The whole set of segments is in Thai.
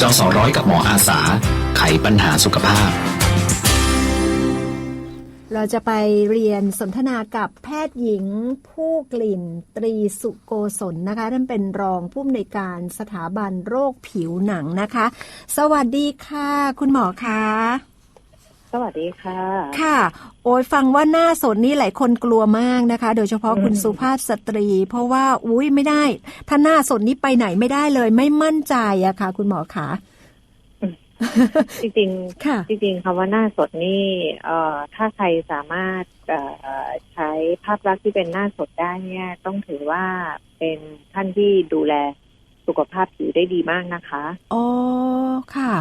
จอสอร้อยกับหมออาสา ไขปัญหาสุขภาพ เราจะไปเรียนสนทนากับแพทย์หญิงผู้กลิ่น ตรีสุโกศลนะคะท่านเป็นรองผู้อำนวยการสถาบันโรคผิวหนังนะคะ สวัสดีค่ะ คุณหมอคะ วัสดีค่ะ ค่ะ โอ้ยฟังว่าหน้าสดนี่หลายคนกลัวมากนะคะ โดยเฉพาะคุณอืมสุภาพสตรี เพราะว่าอุ้ยไม่ได้ ถ้าหน้าสดนี่ไปไหนไม่ได้เลย ไม่มั่นใจอะค่ะ คุณหมอคะจริงค่ะๆจริงๆคำว่าหน้าสดนี่เอ่อถ้าใครสามารถเอ่อใช้ภาพลักษณ์ที่เป็นหน้าสดได้เนี่ย ต้องถือว่าเป็นท่านที่ดูแลสุขภาพผิวได้ดีมากนะคะ อ๋อ ค่ะ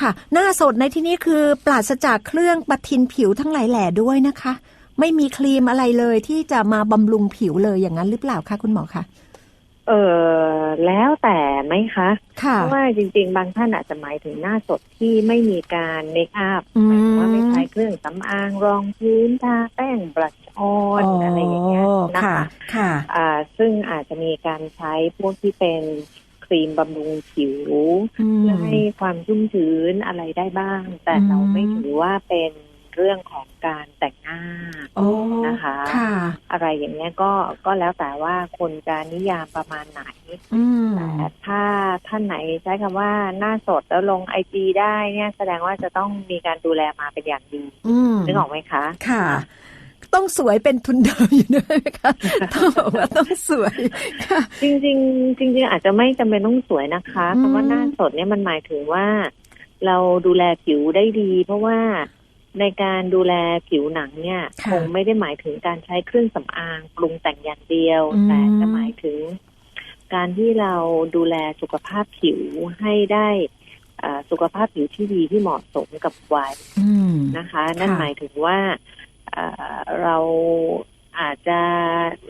ค่ะ หน้าสดในที่นี้คือปราศจากเครื่องปะทินผิวทั้งหลายแหล่ด้วยนะคะ ไม่มีครีมอะไรเลยที่จะมาบำรุงผิวเลยอย่างนั้นหรือเปล่าคะคุณหมอคะเออแล้วแต่ไหมคะค่ะเพราะว่าจริง ๆ บางท่านอาจจะหมายถึงหน้าสดที่ไม่มีการเมคอัพอืหมายถึงมว่าไม่ใช้เครื่องสำอางรองพื้นทาแป้งบลัชออนอะไรอย่างเงี้ยนะค่ะคะค่ะอ่าซึ่งอาจจะมีการใช้พวกที่เป็นค รีมบำรุงผิวอืมเพื่อให้ความชุ่มชื้นอะไรได้บ้าง แต่อืมเราไม่ถือว่าเป็นเรื่องของการแต่งหน้าโอ้นะคะค่ะอะไรอย่างเงี้ยก็ก็แล้วแต่ว่าคนจะนิยามประมาณไหนอืมแต่ถ้าท่านไหนใช้คำว่าหน้าสดแล้วลงไอจีได้เนี่ยแสดงว่าจะต้องมีการดูแลมาเป็นอย่างดีอืมนึกออกไหมคะ ค่ะ ต้องสวยเป็นทุนเดิมอยู่ด้วยไหมคะต้องบอกว่าต้องสวยค่ะ จริง ๆ จริง ๆ อาจจะไม่จำเป็นต้องสวยนะคะอืมคำว่าหน้าสดเนี่ยมันหมายถึงว่า เราดูแลผิวได้ดี เพราะว่าในการดูแลผิวหนังเนี่ยค่ะคงไม่ได้หมายถึงการใช้เครื่องสำอางปรุงแต่งอย่างเดียวอืมแต่จะหมายถึง การที่เราดูแลสุขภาพผิวให้ได้อ่าสุขภาพผิวที่ดีที่เหมาะสมกับวัยอืมนะคะ นั่นค่ะหมายถึงว่า เอ่อเราอาจจะ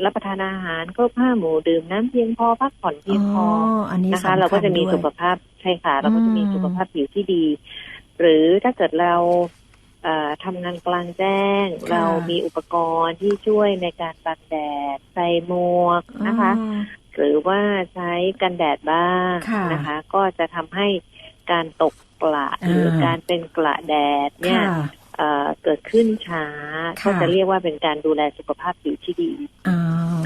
รับประทานอาหารครบห้าหมู่ดื่มน้ำเพียงพอพักผ่อนเพียงพออันนี้นะคะสำญเราก็จะมีด้วยสุขภาพใช่ค่ะ เราก็จะมีอืมสุขภาพผิวที่ดี หรือถ้าเกิดเราเอ่อทำงานกลางแจ้งค่ะเรามีอุปกรณ์ที่ช่วยในการบังแดดใส่หมวกนะคะอ๋อหรือว่าใช้กันแดดบ้างค่ะนะคะ ก็จะทำให้การตกกระหรืออาการเป็นกระแดดเนี่ยค่ะ เอ่อเกิดขึ้นช้าค่ะก็จะเรียกว่าเป็นการดูแลสุขภาพผิวที่ดีอ๋อ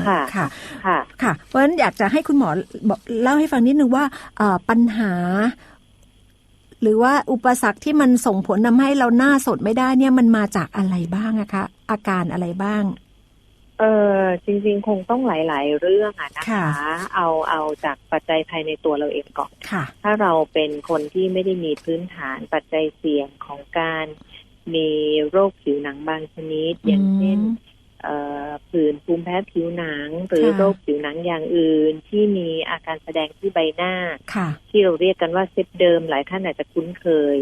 ค่ะค่ะค่ะค่ะ เพราะฉะนั้นอยากจะให้คุณหมอบอกเล่าให้ฟังนิดนึงว่าเอ่อปัญหา หรือว่าอุปสรรคที่มันส่งผลทำให้เราหน้าสดไม่ได้เนี่ยมันมาจากอะไรบ้างอะคะ อาการอะไรบ้าง เออจริง ๆ คงต้องหลาย ๆ เรื่องอะนะคะค่ะเอาเอาจากปัจจัยภายในตัวเราเองก่อนค่ะถ้าเราเป็นคนที่ไม่ได้มีพื้นฐานปัจจัยเสี่ยงของการ มีโรคผิวหนังบางชนิด อย่างเช่นเอ่อผื่นภูมิแพ้ผิวหนัง หรือค่ะโรคผิวหนังอย่างอื่น ที่มีอาการแสดงที่ใบหน้าค่ะที่เราเรียกกันว่าเซตเดิมหลายท่านอาจจะคุ้นเคย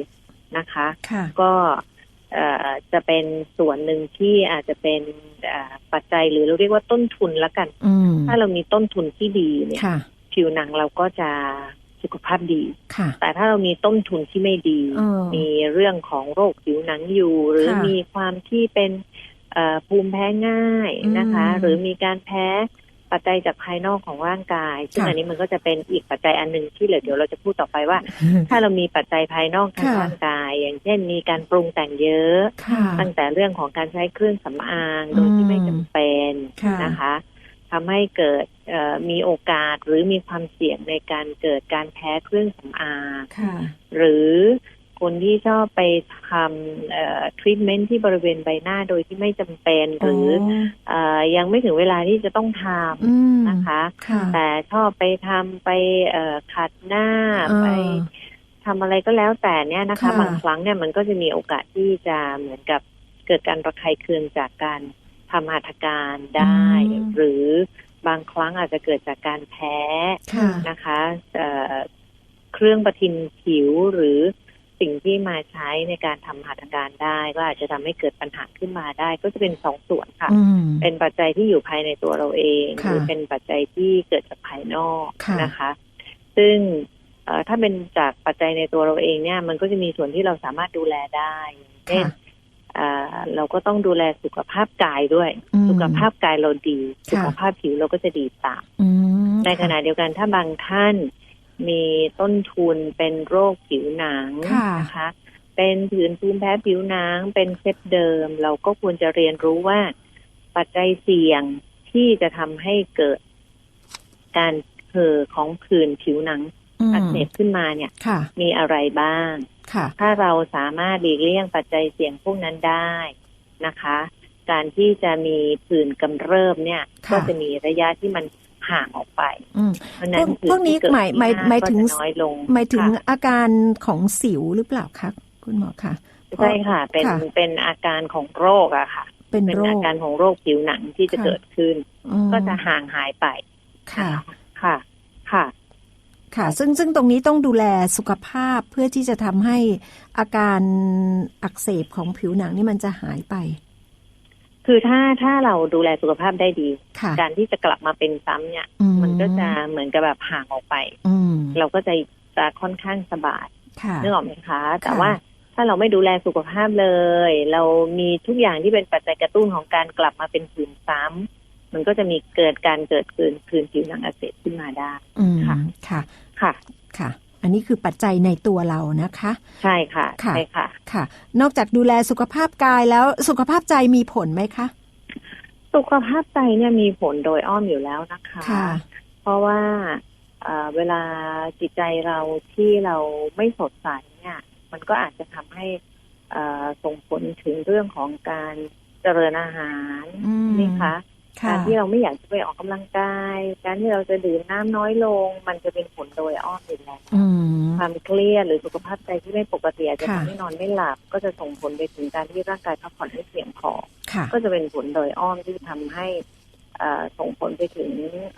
นะคะค่ะก็เอ่อจะเป็นส่วนหนึ่งที่อาจจะเป็นเอ่อปัจจัยหรือเราเรียกว่าต้นทุนละกันอืมถ้าเรามีต้นทุนที่ดีเนี่ยค่ะผิวหนังเราก็จะ สุขภาพดีค่ะแต่ถ้าเรามีต้นทุนที่ไม่ดีเออมีเรื่องของโรคผิวหนังอยู่ หรือค่ะมีความที่เป็นเอ่อภูมิแพ้ง่ายนะคะอืมหรือมีการแพ้ปัจจัยจากภายนอกของร่างกาย ซึ่งค่ะอันนี้มันก็จะเป็นอีกปัจจัยอันหนึ่งที่เหลือเดี๋ยวเราจะพูดต่อไปว่า ถ้าเรามีปัจจัยภายนอกทางค่ะร่างกาย อย่างเช่น มีการปรุงแต่งเยอะค่ะตั้งแต่เรื่องของการใช้เครื่องสำอางโดยที่ไม่จำเป็นค่ะนะคะ ทำให้เกิดเอ่อมีโอกาสหรือมีความเสี่ยงในการเกิดการแพ้เครื่องสำอางค่ะหรือคนที่ชอบไปทำทรีทเมนที่บริเวณใบหน้าโดยที่ไม่จำเป็น หรือเออยังไม่ถึงเวลาที่จะต้องทอืมำนะคะค่ะแต่ชอบไปทำไปเอ่อขัดหน้าเออไปทำอะไรก็แล้วแต่เนี่ยนะคะค่ะบางครั้งเนี่ยมันก็จะมีโอกาสที่จะเหมือนกับเกิดการระคายเคืองจากการ ทำหัตถการได้อืมหรือบางครั้งอาจจะเกิดจากการแพ้ค่ะนะคะเอ่อเครื่องประทินผิวหรือสิ่งที่มาใช้ในการทำหัตถการได้ ก็อาจจะทำให้เกิดปัญหาขึ้นมาได้ ก็จะเป็นสองส่วนค่ะอืมเป็นปัจจัยที่อยู่ภายในตัวเราเองค่ะหรือเป็นปัจจัยที่เกิดจากภายนอกค่ะนะคะ ซึ่งเอ่อถ้าเป็นจากปัจจัยในตัวเราเองเนี่ย มันก็จะมีส่วนที่เราสามารถดูแลได้เช่นค่ะ เอ่อเราก็ต้องดูแลสุขภาพกายด้วยอืมสุขภาพกายเราดีค่ะสุขภาพผิวเราก็จะดีตามอืมในขณะเดียวกันถ้าบางท่านมีต้นทุนเป็นโรคผิวหนังค่ะนะคะ เป็นผื่นภูมิแพ้ผิวหนัง เป็นเซฟเดิม เราก็ควรจะเรียนรู้ว่า ปัจจัยเสี่ยงที่จะทำให้เกิด การเห่อของผื่นผิวหนังอืมอักเสบขึ้นมาเนี่ยค่ะมีอะไรบ้างค่ะ ถ้าเราสามารถหลีกเลี่ยงปัจจัยเสี่ยงพวกนั้นได้นะคะ การที่จะมีผื่นกำเริบเนี่ยค่ะก็จะมีระยะที่มันห่างออกไปอืมเพราะฉะนั้นพวกพวกนี้ผื่ที่เกิดหมายหมายที่น้หมายถึงก็จะน้อยลงหมายถึงค่ะอาการของสิวหรือเปล่าคะคุณหมอคะใช่ค่ะ เป็นค่ะเป็นอาการของโรคอะค่ะ เป็นเป็นโรอาคการของโรคผิวหนังที่จะค่ะเกิดขึ้นอืมก็จะห่างหายไปค่ะค่ะค่ะ ค่ะ ซึ่งซึ่งตรงนี้ต้องดูแลสุขภาพเพื่อที่จะทำให้อาการอักเสบของผิวหนังนี่มันจะหายไป คือถ้าถ้าเราดูแลสุขภาพได้ดีค่ะการที่จะกลับมาเป็นซ้ำเนี่ยอืมันก็จะเหมือนกับแบบห่างออกไปอืมเราก็จะจะค่อนข้างสบายค่ะนึกออกไหมคะ แต่ค่ะว่าถ้าเราไม่ดูแลสุขภาพเลย เรามีทุกอย่างที่เป็นปัจจัยกระตุ้นของการกลับมาเป็นผื่นซ้ำมันก็จะมีเกิดการเกิดผื่นผื่นผิวหนังอักเสบขึ้นมาได้อืมค่ะค่ะ ค่ะ ค่ะ อันนี้คือปัจจัยในตัวเรานะคะ ใช่ค่ะค่ะใช่ค่ะ ค่ะ นอกจากดูแลสุขภาพกายแล้วสุขภาพใจมีผลไหมคะ สุขภาพใจเนี่ยมีผลโดยอ้อมอยู่แล้วนะคะค่ะเพราะว่าเอ่อเวลาจิตใจเราที่เราไม่สดใสเนี่ย มันก็อาจจะทำให้เอ่อส่งผลถึงเรื่องของการเจริญอาหารอืมนี่คะค่ะ การที่เราไม่อยากจะไปออกกำลังกาย การที่เราจะดื่มน้ำน้อยลง มันจะเป็นผลโดยอ้อมอยู่แล้วอืมความเครียดหรือสุขภาพใจที่ไม่ปกติอาจจะค่ะทำให้นอนไม่หลับ ก็จะส่งผลไปถึงการที่ร่างกายพักผ่อนไม่เพียงพอค่ะก็จะเป็นผลโดยอ้อมที่ทำให้เอ่อส่งผลไปถึง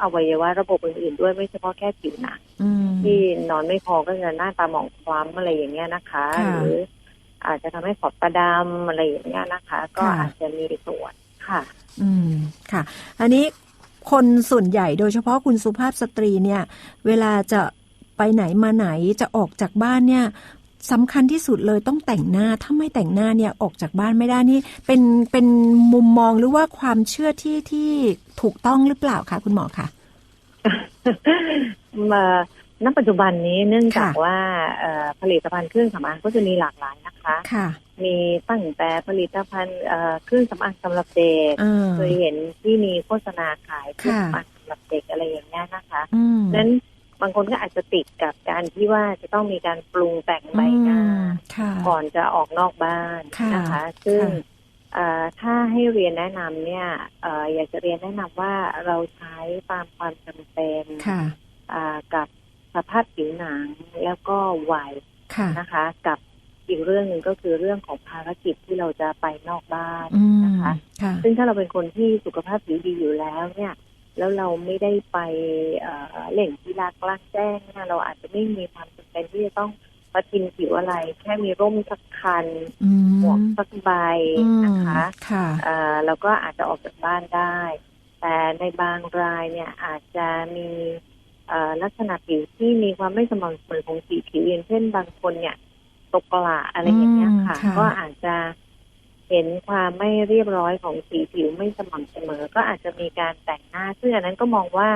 อวัยวะระบบอื่นๆด้วยไม่เฉพาะแค่ผิวหนังอืมที่นอนไม่พอก็จะหน้าตาหมองคล้ำอะไรอย่างเงี้ยนะคะค่ะหรืออาจจะทำให้ขอบตาดำอะไรอย่างเงี้ยนะคะ ก็ค่ะอาจจะมีส่วนค่ะ อืมค่ะ อันนี้คนส่วนใหญ่โดยเฉพาะคุณสุภาพสตรีเนี่ย เวลาจะไปไหนมาไหนจะออกจากบ้านเนี่ยสำคัญที่สุดเลยต้องแต่งหน้า ถ้าไม่แต่งหน้าเนี่ยออกจากบ้านไม่ได้นี่ เป็นเป็นมุมมองหรือว่าความเชื่อที่ที่ถูกต้องหรือเปล่าคะคุณหมอคะมา ณปัจจุบันนี้เนื่องจากค่ะว่าเอ่อผลิตภัณฑ์เครื่องสำอางก็จะมีหลากหลายนะคะค่ะมีตั้งแต่ผลิตภัณฑ์เอ่อเครื่องสำอางสำหรับเด็กเออเคยเห็นที่มีโฆษณาขายเครื่องค่ะสำอางสำหรับเด็กอะไรอย่างเงี้ยนะคะอืมนั้นบางคนก็อาจจะติดกับการที่ว่าจะต้องมีการปรุงแต่งใบหน้าอืมค่ะก่อนจะออกนอกบ้านค่ะนะคะ ซึ่งค่ะเอ่อถ้าให้เรียนแนะนำเนี่ยเอ่ออยากจะเรียนแนะนำว่าเราใช้ตามความจำเป็นค่ะอ่ากับ สภาพผิวหนังแล้วก็วัยค่ะนะคะ กับอีกเรื่องหนึ่งก็คือเรื่องของภารกิจที่เราจะไปนอกบ้านอืมนะคะค่ะซึ่งถ้าเราเป็นคนที่สุขภาพผิวดีอยู่แล้วเนี่ย แล้วเราไม่ได้ไปเอ่อเล่นกีฬากลางแจ้งเนี่ยเราอาจจะไม่มีความจำเป็นที่จะต้องประทินผิวอะไร แค่มีร่มสักคันอืมหมวกสักใบอืมนะคะค่ะเอ่อแล้วก็อาจจะออกจากบ้านได้ แต่ในบางรายเนี่ยอาจจะมีเอ่อ ลักษณะผิวที่มีความไม่สม่ำเสมอของสีผิวอย่างเช่นบางคนเนี่ยตกกระอะไรอย่างเงี้ยค่ะอืมค่ะ ก็อาจจะเห็นความไม่เรียบร้อยของสีผิวไม่สม่ำเสมอ ก็อาจจะมีการแต่งหน้า ซึ่งอันนั้นก็มองว่า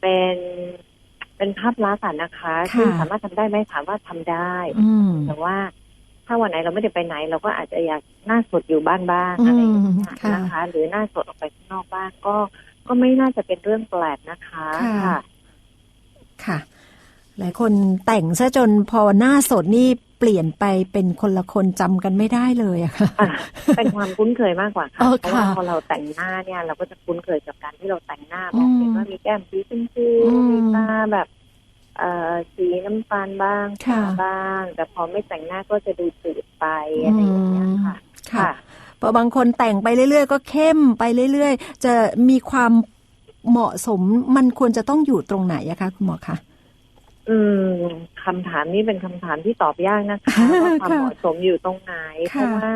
เป็นเป็นภาพลักษณ์อะนะคะค่ะซึ่งสามารถทำได้ไหมถามว่าทำได้อืมแต่ว่าถ้าวันไหนเราไม่ได้ไปไหน เราก็อาจจะอยากหน้าสดอยู่บ้านบ้างอะไรอย่างเงี้ยอืมค่ะนะคะ หรือหน้าสดออกไปข้างนอกบ้างก็ก็ไม่น่าจะเป็นเรื่องแปลกนะคะค่ะ ค่ะ หลายคนแต่งซะจนพอหน้าสดนี่เปลี่ยนไปเป็นคนละคนจำกันไม่ได้เลยอะค่ะอะเป็นความคุ้นเคยมากกว่าค่ะเออเพราะว่าค่ะพอเราแต่งหน้าเนี่ย เราก็จะคุ้นเคยกับการที่เราแต่งหน้าอืมมองเห็นว่ามีแก้มสีชมพูอืมมีตาแบบเอ่อสีน้ำตาลบ้างค่ะขาวบ้าง แต่พอไม่แต่งหน้าก็จะดูจืดไปอะไรอย่างเงี้ยค่ะ ค่ะพอบางคนแต่งไปเรื่อยๆ ก็เข้มไปเรื่อย ๆ จะมีความ เหมาะสมมันควรจะต้องอยู่ตรงไหนอะคะคุณหมอคะอืมคำถามนี้เป็นคำถามที่ตอบยากนะคะว่าความค่ะเหมาะสมอยู่ตรงไหนเพค่ะราะว่า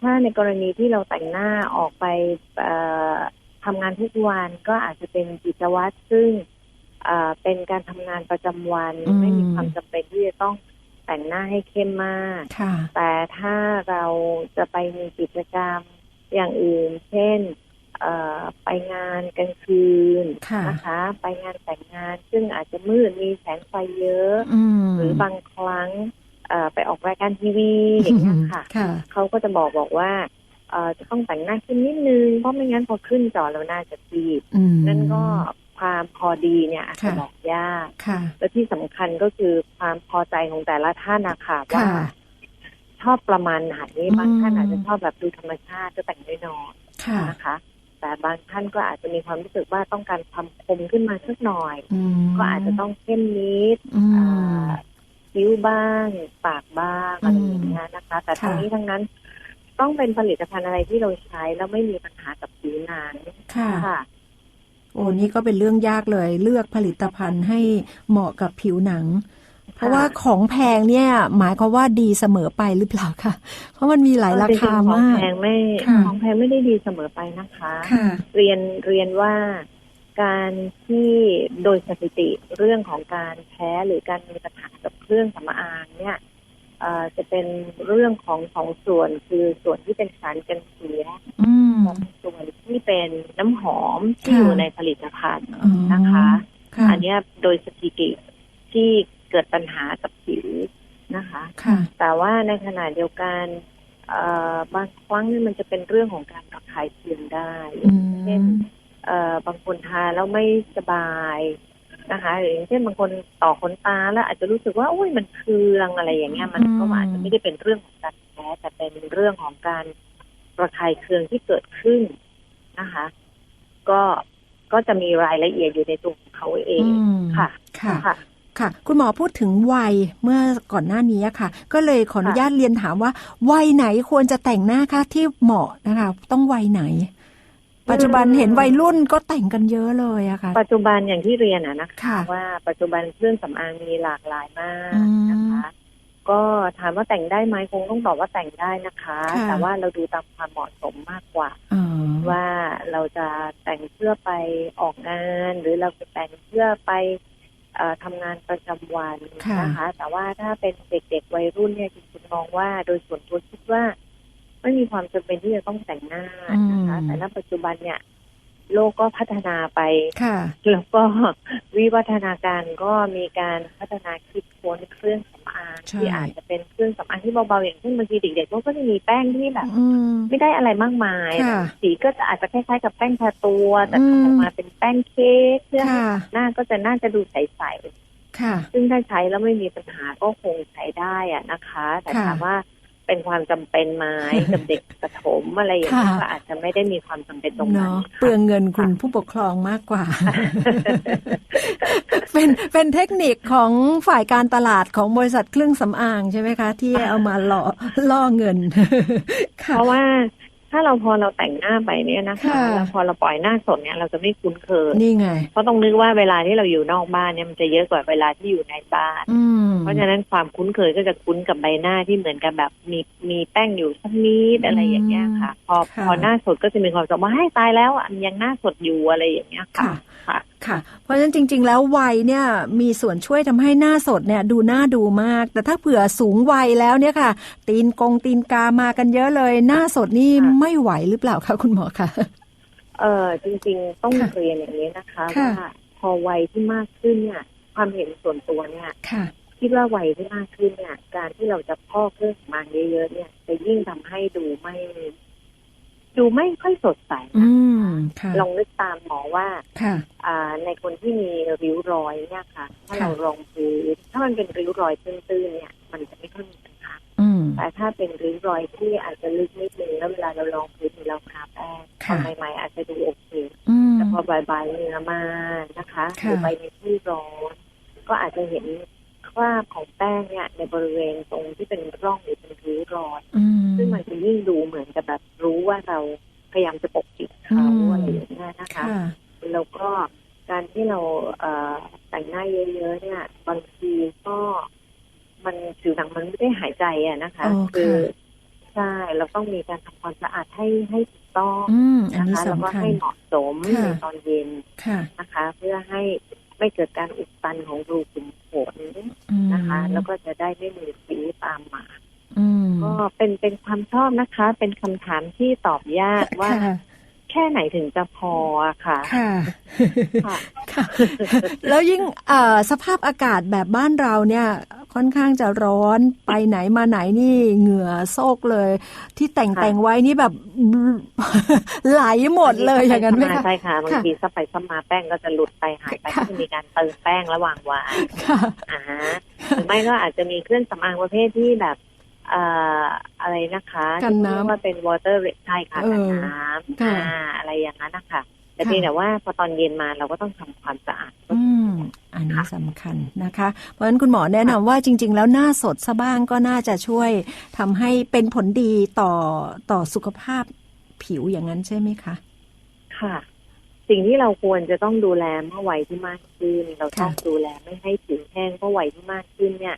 ถ้าในกรณีที่เราแต่งหน้าออกไปเอ่อทำงานทุกวันก็อาจจะเป็นกิจวัตรซึ่งเอ่อเป็นการทำงานประจำวันอืมไม่มีความจำเป็นที่จะต้องแต่งหน้าให้เข้มมากค่ะแต่ถ้าเราจะไปมีกิจกรรมอย่างอื่น เช่นเอ่อ ไปงานกลางคืนค่ะนะคะ ไปงานแต่งงาน ซึ่งอาจจะมืดมีแสงไฟเยอะอืมหรือบางครั้งเอ่อไปออกรายการทีวีอย่างเงี้ยค่ะค่ะ เขาก็จะบอกบอกว่าเอ่อจะต้องแต่งหน้าขึ้นนิดนึง เพราะไม่งั้นพอขึ้นจอแล้วน่าจะตีบอืมนั่นก็ความพอดีเนี่ยอาจจะค่ะบอกยากค่ะและที่สำคัญก็คือความพอใจของแต่ละท่านนะคะว่าค่ะชอบประมาณไหนอืมบางท่านอาจจะชอบแบบดูธรรมชาติก็แต่งน้อยค่ะๆนะคะ แต่บางท่านก็อาจจะมีความรู้สึกว่าต้องการความคมขึ้นมาสักหน่อยอืมก็อาจจะต้องเข้มนิดอืมอ่าคิ้วบ้าง ปากบ้างอะไรอย่างเงี้ยนะคะ แต่ค่ะทั้งนี้ทั้งนั้น ต้องเป็นผลิตภัณฑ์อะไรที่เราใช้แล้วไม่มีปัญหากับผิวหนังค่ะค่ะโอ้นี่ก็เป็นเรื่องยากเลย เลือกผลิตภัณฑ์ให้เหมาะกับผิวหนัง เพราะว่าของแพงเนี่ย หมายความว่าดีเสมอไปหรือเปล่าคะเพราะมันมีหลายราคาจงๆมากของแพงไม่ค่ะของแพงไม่ได้ดีเสมอไปนะคะค่ะเรียนเรียนว่าการที่โดยสถิติเรื่องของการแพ้หรือการมีปัญหากับเครื่องสำอางเนี่ยเอ่อจะเป็นเรื่องของสองส่วนคือส่วนที่เป็นสารกันเสียอืมกับส่วนที่เป็นน้ำหอมที่ค่ะอยู่ในผลิตภัณฑ์อ๋อนะคะค่ะอันเนี้ยโดยสถิติที่ เกิดปัญหากับผิวนะคะค่ะแต่ว่าในขณะเดียวกันเอ่อบางครั้งเนี่ยมันจะเป็นเรื่องของการระคายเคืองได้อืเช่นมเอ่อบางคนทานแล้วไม่สบายนะคะหรืออย่างเช่นบางคนต่อขนตาแล้ว อาจจะรู้สึกว่าอุ้ยมันเคืองอะไรอย่างเงี้ยมันก็อืมอาจจะไม่ได้เป็นเรื่องของการแพ้แต่เป็นเรื่องของการระคายเคืองที่เกิดขึ้นนะคะ ก็ก็จะมีรายละเอียดอยู่ในตัวของเขาเองอืมค่ะค่ะ ค่ะค่ะ คุณหมอพูดถึงวัยเมื่อก่อนหน้านี้อะค่ะ ก็เลยขออนุญาตเรียนถามว่า วัยไหนควรจะแต่งหน้าคะที่เหมาะนะคะ ต้องวัยไหน ปัจจุบันเห็นวัยรุ่นก็แต่งกันเยอะเลยอะค่ะ ปัจจุบันอย่างที่เรียนอะนะคะค่ะว่าปัจจุบันเครื่องสำอางมีหลากหลายมากอืมนะคะ ก็ถามว่าแต่งได้ไหมคงต้องตอบว่าแต่งได้นะคะค่ะแต่ว่าเราดูตามความเหมาะสมมากกว่าอ๋อว่าเราจะแต่งเพื่อไปออกงาน หรือเราจะแต่งเพื่อไปเอ่อ ทำงานประจำวันค่ะนะคะ แต่ว่าถ้าเป็นเด็กๆวัยรุ่นเนี่ยจริงๆมองว่า โดยส่วนตัวคิดว่า ไม่มีความจำเป็นที่จะต้องแต่งหน้านะคะ แต่ณปัจจุบันเนี่ย โลกก็พัฒนาไปค่ะแล้วก็วิวัฒนาการก็มีการพัฒนาคิดค้นเครื่องสำอางใช่ที่อาจจะเป็นเครื่องสำอางที่เบาๆอย่างเช่นบางทีเด็กๆก็จะมีแป้งที่แบบอืมไม่ได้อะไรมากมายค่ะสีก็จะอาจจะคล้ายๆกับแป้งทาตัว แต่อืมทำออกมาเป็นแป้งเค้กเพื่อให้ค่ะหน้าก็จะน่าจะดูใสค่ะๆซึ่งถ้าใช้แล้วไม่มีปัญหาก็คงใช้ได้อะนะคะ แต่ค่ะถามว่า เป็นความจำเป็นไหมกับเด็กประถมอะไรอย่างเงี้ยค่ะก็อาจจะไม่ได้มีความจำเป็นตรงนั้นเนาะค่ะเปลืองเงินคุณผู้ปกครองมากกว่า เป็นเป็นเทคนิคของฝ่ายการตลาดของบริษัทเครื่องสำอางใช่ไหมคะ ที่เอามาล่อล่อเงินค่ะเพราะว่าถ้าเราพอเราแต่งหน้าไปเนี่ยนะคะค่ะแล้วพอเราปล่อยหน้าสดเนี่ยเราจะไม่คุ้นเคยนี่ไง เพราะต้องนึกว่าเวลาที่เราอยู่นอกบ้านเนี่ยมันจะเยอะกว่าเวลาที่อยู่ในบ้าน อืม เพราะฉะนั้นความคุ้นเคยก็จะคุ้นกับใบหน้าที่เหมือนกับแบบมีมีแป้งอยู่สักนิดอะไรอย่างเงี้ยค่ะ พอค่ะพอหน้าสดก็จะมีความรู้สึกว่าให้ตายแล้วอะยังหน้าสดอยู่อะไรอย่างเงี้ยค่ะค่ะค่ะค่ะ เพราะฉะนั้นจริง ๆ แล้ววัยเนี่ยมีส่วนช่วยทำให้หน้าสดเนี่ยดูน่าดูมาก แต่ถ้าเผื่อสูงวัยแล้วเนี่ยค่ะ ตีนกงตีนกามากันเยอะเลย หน้าสดนี่ค่ะไม่ไหวหรือเปล่าคะคุณหมอคะเออจริง ๆ ต้องค่ะเรียนอย่างนี้นะคะค่ะว่าพอวัยที่มากขึ้นเนี่ยความเห็นส่วนตัวเนี่ย ค่ะคิดว่าวัยที่มากขึ้นเนี่ย การที่เราจะพอกเครื่องสำอางเยอะๆเนี่ยจะยิ่งทำให้ดูไม่ ดูไม่ค่อยสดใสอืนะมค่ะลองนึกตามหมอว่าค่ะอ่าในคนที่มีริ้วรอยเนี่ยค่ะ ถ้าค่ะเรารองพื้นถ้ามันเป็นริ้วรอยตื้นๆเนี่ย มันจะไม่ค่อยมีปัญหาอืมแต่ถ้าเป็นริ้วรอยที่อาจจะลึกนิดนึงแล้วเวลาเราลองพื้นหรือเราทาแป้งตค่ะอนใหม่ๆอาจจะดูโอเคอืมแต่พอบ่ายๆเนื้อมานะคะหค่ะรือใบในที่ร้อนก็อาจจะเห็น คราบของแป้งเนี่ยในบริเวณตรงที่เป็นร่องหรือเป็นริ้วรอยอืมซึ่งมันจะยิ่งดูเหมือนกับแบบรู้ว่าเราพยายามจะปกปิดเขาอืมอะไรอย่างเงี้ยนะคะค่ะแล้วก็การที่เราเอ่อแต่งหน้าเยอะๆเนี่ย บางทีก็มันผิวหนังมันไม่ได้หายใจอะนะคะอ๋อค่ะใช่เราต้องมีการทำความสะอาดให้ให้ถูกต้องอืมอันนะนี้คะแล้วก็สำคัญให้เหมาะสมค่ะในตอนเย็นค่ะนะคะ เพื่อให้ไม่เกิดการอุดตันของรูขุมข นอืมนะคะ แล้วก็จะได้ไม่มีสิวตามมาอืมก็เป็นเป็นความชอบนะคะ เป็นคำถามที่ตอบยากว่าค่ะแค่ไหนถึงจะพออะค่ะค่ะค่ะ ค่ะ แล้วยิ่งเอ่อสภาพอากาศแบบบ้านเราเนี่ย ค่อนข้างจะร้อนไปไหนมาไหนนี่เหงื่อโซกเลย ที่แต่งค่ะแต่งไว้นี่แบบไหลหมดเลยอย่างนั้นไหมคะใช่ค่ะบางค่ะทีซับไปซับมาแป้งก็จะหลุดไปหายไปค่ะก็จะมีการเติมแป้งระหว่างวันค่ะอ่าฮะหรือไม่ก็อาจจะมีเครื่องสำอางประเภทที่แบบเอ่ออะไรนะคะกันน้ำที่เรียว่าเป็น water re- ใช่ค่ะเออกันน้ำค่ะอ่าอะไรอย่างนั้นนะคะแต่ค่ะเพียงแต่ว่าพอตอนเย็นมาเราก็ต้องทำความสะอาด อืมอันนี้สำคัญนะคะ เพราะฉะนั้นคุณหมอแนะนำว่าจริง ๆ แล้วหน้าสดซะบ้างก็น่าจะช่วยทำให้เป็นผลดีต่อต่อสุขภาพผิวอย่างนั้นใช่ไหมคะ ค่ะ สิ่งที่เราควรจะต้องดูแลเมื่อวัยที่มากขึ้น เราต้องค่ะดูแลไม่ให้ผิวแห้งเพราะวัยที่มากขึ้นเนี่ย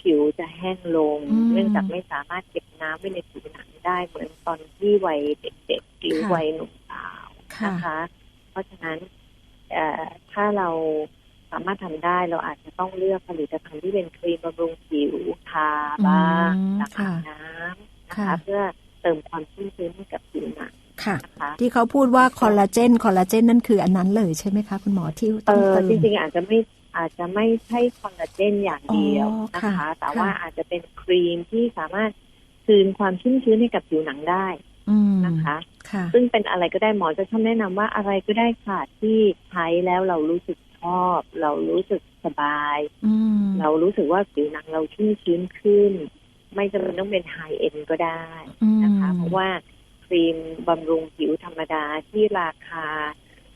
ผิวจะแห้งลงอืมเนื่องจากไม่สามารถเก็บน้ำไว้ในผิวหนังได้เหมือนตอนที่วัยเด็กๆหรือค่ะวัยหนุ่มสาวค่ะนะคะ เพราะฉะนั้นเอ่อถ้าเรา สามารถทำได้เราอาจจะต้องเลือกผลิตภัณฑ์ที่เป็นครีมบำรุงผิวทาบ้างอืมนะคะค่ะน้ำนะค่ะคะ เพื่อเติมความชุ่มชื้นให้กับผิวหนังค่ะนะคะที่เขาพูดว่าคอลลาเจนคอลลาเจนนั่นคืออันนั้นเลยใช่ไหมคะ คุณหมอที่เอต้องอเติมจริงๆอาจจะไม่อาจจะไม่ใช่คอลลาเจนอย่างเดียวอ๋อนะค่ะคะ แต่ค่ะว่าอาจจะเป็นครีมที่สามารถคืนความชุ่มชื้นให้กับผิวหนังได้อืมนะคะค่ะซึ่งเป็นอะไรก็ได้หมอจะชอบแนะนำว่าอะไรก็ได้ค่ะที่ใช้แล้วเรารู้สึก ชอบ เรารู้สึกสบายอืมเรารู้สึกว่าผิวหนังเราชุ่มชื้นขึ้น ไม่จำเป็นต้องเป็นไฮเอ็นก็ได้นะคะ เพราะว่าครีมบำรุงผิวธรรมดาที่ราคา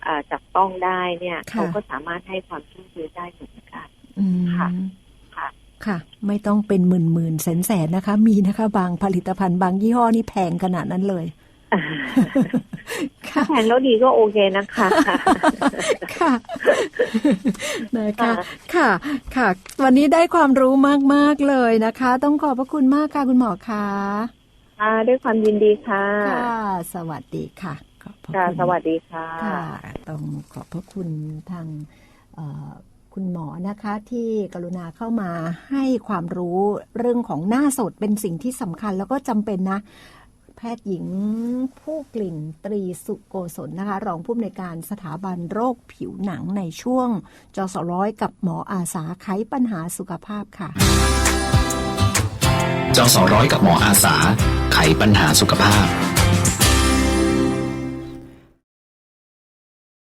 อ่าจับต้องได้เนี่ยค่ะเขาก็สามารถให้ความชุ่มชื้นได้เหมือนกันอืมค่ะค่ะค่ะ ไม่ต้องเป็นหมื่นหมื่นแสนแสนนะคะ มีนะคะ บางผลิตภัณฑ์บางยี่ห้อนี่แพงขนาดนั้นเลยถ้า แพงแล้วดีก็โอเคนะคะ ค่ะนะคะค่ะค่ะ ค่ะ วันนี้ได้ความรู้มาก ๆ เลยนะคะ ต้องขอบพระคุณมากค่ะคุณหมอคะค่ะด้วยความยินดีค่ะ ค่ะ สวัสดีค่ะ ขอบพระค่ะคุณสวัสดีค่ะค่ะ ต้องขอบพระคุณทางเอ่อคุณหมอนะคะที่กรุณาเข้ามาให้ความรู้เรื่องของหน้าสดเป็นสิ่งที่สำคัญแล้วก็จำเป็นนะแพทย์หญิงผู้กลิ่นตรีสุโกศลนะคะ รองผู้อำนวยการสถาบันโรคผิวหนังในช่วงจสร้อยกับหมออาสาไขปัญหาสุขภาพค่ะจอสอร้อยกับหมออาสาไขปัญหาสุขภาพ